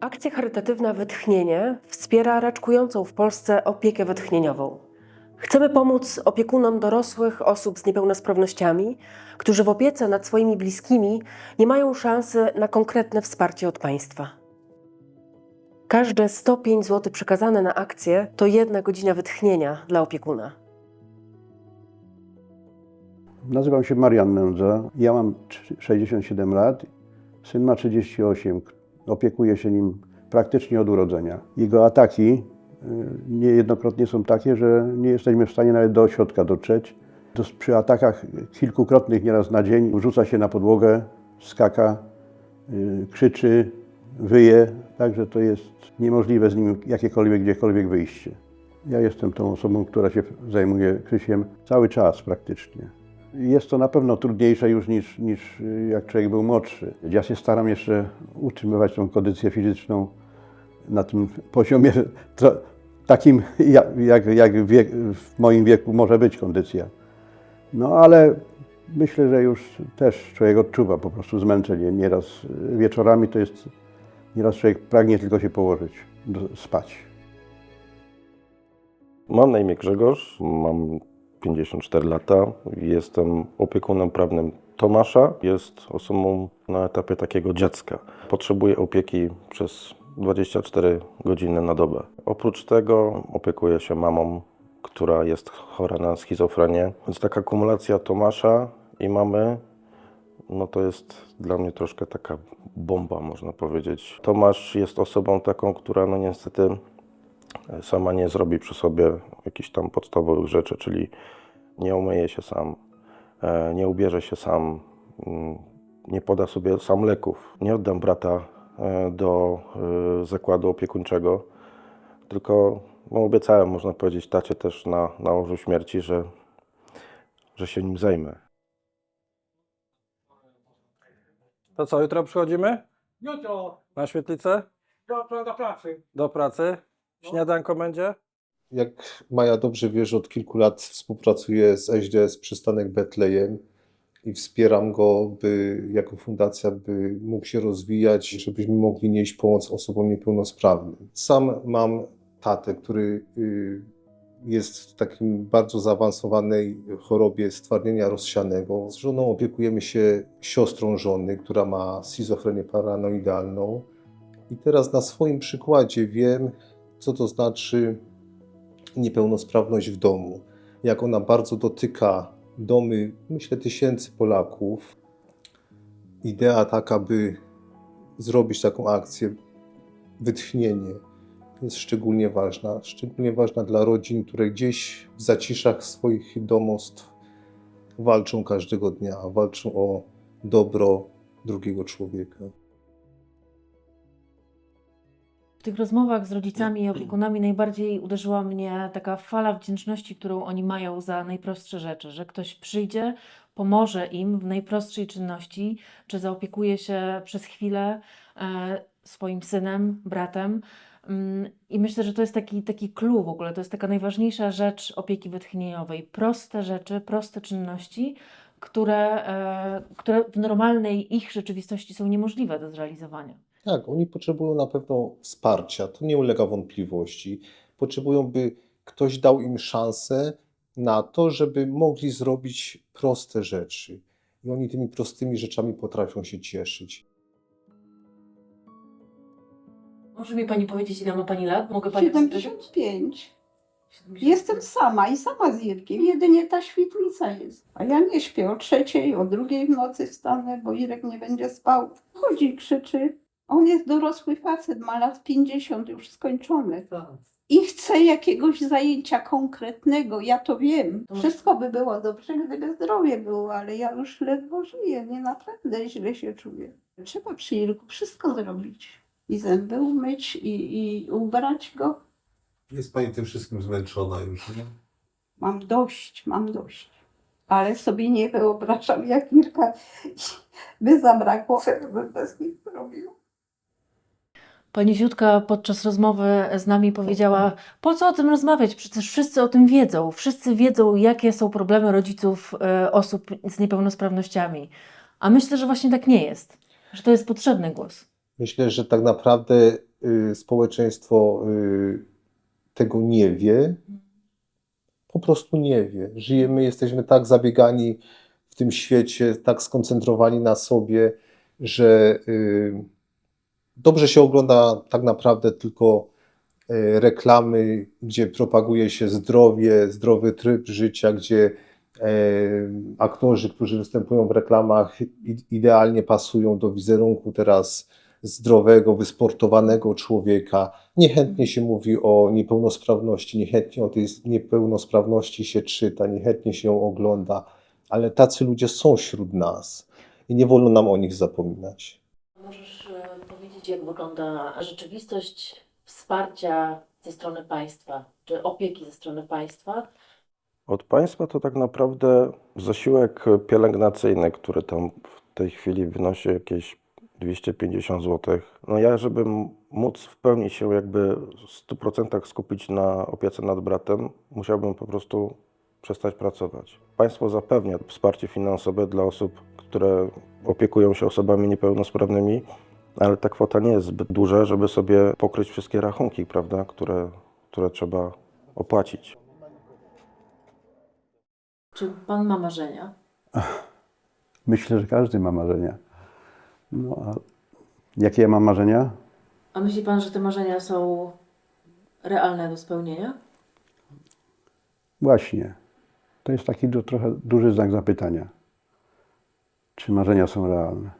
Akcja charytatywna Wytchnienie wspiera raczkującą w Polsce opiekę wytchnieniową. Chcemy pomóc opiekunom dorosłych osób z niepełnosprawnościami, którzy w opiece nad swoimi bliskimi nie mają szansy na konkretne wsparcie od państwa. Każde 105 zł przekazane na akcję to jedna godzina wytchnienia dla opiekuna. Nazywam się Marian Nędza. Ja mam trz- 67 lat. Syn ma 38. Opiekuję się nim praktycznie od urodzenia. Jego ataki y, niejednokrotnie są takie, że nie jesteśmy w stanie nawet do ośrodka dotrzeć. To przy atakach kilkukrotnych nieraz na dzień rzuca się na podłogę, skaka, y, krzyczy, wyje. Także to jest niemożliwe z nim jakiekolwiek, gdziekolwiek wyjście. Ja jestem tą osobą, która się zajmuje Krysiem cały czas praktycznie. Jest to na pewno trudniejsze już niż, niż y, jak człowiek był młodszy. Ja się staram jeszcze utrzymywać tą kondycję fizyczną na tym poziomie takim, jak, jak, wiek, w moim wieku może być kondycja. No ale myślę, że już też człowiek odczuwa po prostu zmęczenie. Nieraz wieczorami to jest, nieraz człowiek pragnie tylko się położyć, spać. Mam na imię Grzegorz, mam 54 lata, jestem opiekunem prawnym Tomasza. Jest osobą na etapie takiego dziecka. Potrzebuje opieki przez 24 godziny na dobę. Oprócz tego opiekuję się mamą, która jest chora na schizofrenię. Więc taka kumulacja Tomasza i mamy, no to jest dla mnie troszkę taka bomba, można powiedzieć. Tomasz jest osobą taką, która no niestety sama nie zrobi przy sobie jakichś tam podstawowych rzeczy, czyli nie umyje się sam, e, nie ubierze się sam, mm, nie poda sobie sam leków. Nie oddam brata e, do e, zakładu opiekuńczego, tylko no, obiecałem, można powiedzieć, tacie też na, na łożu śmierci, że, że się nim zajmę. To co, jutro przychodzimy? Jutro Na świetlicę? do, do pracy. Do pracy? Śniadanko będzie? Jak Maja dobrze wie, że od kilku lat współpracuję z SDS Przystanek Betlejem i wspieram go, by jako fundacja, by mógł się rozwijać, żebyśmy mogli nieść pomoc osobom niepełnosprawnym. Sam mam tatę, który y, jest w takim bardzo zaawansowanej chorobie stwardnienia rozsianego. Z żoną opiekujemy się siostrą żony, która ma schizofrenię paranoidalną. I teraz na swoim przykładzie wiem, co to znaczy niepełnosprawność w domu, jak ona bardzo dotyka domy, myślę, tysięcy Polaków. Idea taka, by zrobić taką akcję, wytchnienie, jest szczególnie ważna. Szczególnie ważna dla rodzin, które gdzieś w zaciszach swoich domostw walczą każdego dnia, walczą o dobro drugiego człowieka. Tych rozmowach z rodzicami i opiekunami najbardziej uderzyła mnie taka fala wdzięczności, którą oni mają za najprostsze rzeczy, że ktoś przyjdzie, pomoże im w najprostszej czynności, czy zaopiekuje się przez chwilę e, swoim synem, bratem. Mm, I myślę, że to jest taki, taki clue w ogóle, to jest taka najważniejsza rzecz opieki wytchnieniowej. Proste rzeczy, proste czynności, które, e, które w normalnej ich rzeczywistości są niemożliwe do zrealizowania. Tak, oni potrzebują na pewno wsparcia, to nie ulega wątpliwości. Potrzebują, by ktoś dał im szansę na to, żeby mogli zrobić proste rzeczy. I oni tymi prostymi rzeczami potrafią się cieszyć. Może mi Pani powiedzieć, ile ma Pani lat? Mogę Pani 75. Jestem sama i sama z Irkiem. Jedynie ta świetlica jest. A ja nie śpię o trzeciej, o drugiej w nocy wstanę, bo Irek nie będzie spał. Chodzi, krzyczy. On jest dorosły facet, ma lat 50, już skończony. I chce jakiegoś zajęcia konkretnego, ja to wiem. Wszystko by było dobrze, gdyby zdrowie było, ale ja już ledwo żyję, nie naprawdę źle się czuję. Trzeba przy Irku wszystko zrobić. I zęby umyć, i, i ubrać go. Jest Pani tym wszystkim zmęczona już, nie? Mam dość, mam dość. Ale sobie nie wyobrażam, jak Irka by zabrakło, co bym bez nich robił. Pani Ziutka podczas rozmowy z nami powiedziała, po co o tym rozmawiać, przecież wszyscy o tym wiedzą, wszyscy wiedzą, jakie są problemy rodziców e, osób z niepełnosprawnościami. A myślę, że właśnie tak nie jest, że to jest potrzebny głos. Myślę, że tak naprawdę y, społeczeństwo y, tego nie wie. Po prostu nie wie. Żyjemy, jesteśmy tak zabiegani w tym świecie, tak skoncentrowani na sobie, że y, dobrze się ogląda tak naprawdę tylko y, reklamy, gdzie propaguje się zdrowie, zdrowy tryb życia, gdzie e, aktorzy, którzy występują w reklamach, idealnie pasują do wizerunku teraz zdrowego, wysportowanego człowieka. Niechętnie się mówi o niepełnosprawności, niechętnie o tej niepełnosprawności się czyta, niechętnie się ją ogląda, ale tacy ludzie są wśród nas i nie wolno nam o nich zapominać. Możesz jak wygląda rzeczywistość wsparcia ze strony państwa, czy opieki ze strony państwa? Od państwa to tak naprawdę zasiłek pielęgnacyjny, który tam w tej chwili wynosi jakieś 250 zł. No ja, żeby móc w pełni się jakby w 100% skupić na opiece nad bratem, musiałbym po prostu przestać pracować. Państwo zapewnia wsparcie finansowe dla osób, które opiekują się osobami niepełnosprawnymi, ale ta kwota nie jest zbyt duża, żeby sobie pokryć wszystkie rachunki, prawda, które, które trzeba opłacić. Czy pan ma marzenia? Myślę, że każdy ma marzenia. No, a jakie ja mam marzenia? A myśli pan, że te marzenia są realne do spełnienia? Właśnie. To jest taki du- trochę duży znak zapytania. Czy marzenia są realne?